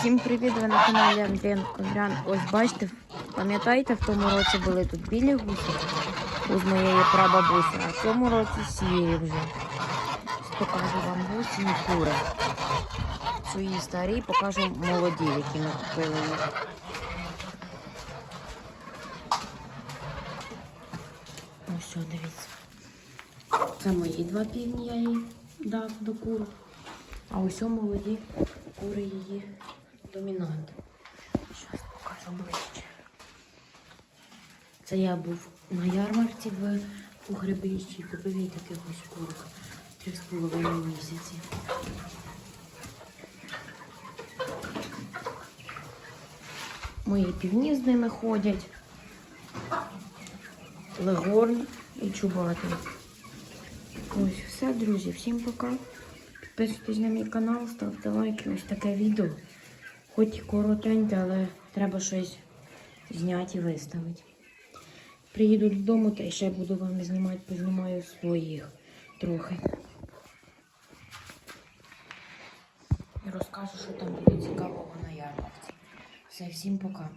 Всім привіт! Ви на каналі Андріан Коврян. Ось бачите, пам'ятаєте, в тому році були тут білі гуси з моєї прабабусі, а в цьому році сірі вже. Покажу вам гусі і кури. Свої старі, покажу молоді, які ми купили. Ось що, дивіться. Це мої два півні я їй дав до кур. А ось молоді кури її домінант. Зараз покажу ближче. Це я був на ярмарці в у Гребищі, купив їй таких ось курок. Три з половиною місяці. Мої півні з ними ходять. Легорн і чубатий. Ось все, друзі. Всім пока. Підписуйтесь на мій канал, ставте лайки. Ось таке відео. Хоч коротеньке, але треба щось зняти і виставити. Приїду додому та ще буду вам знімати, познімаю своїх трохи. І розкажу, що там буде цікавого на ярмарці. Все, всім пока.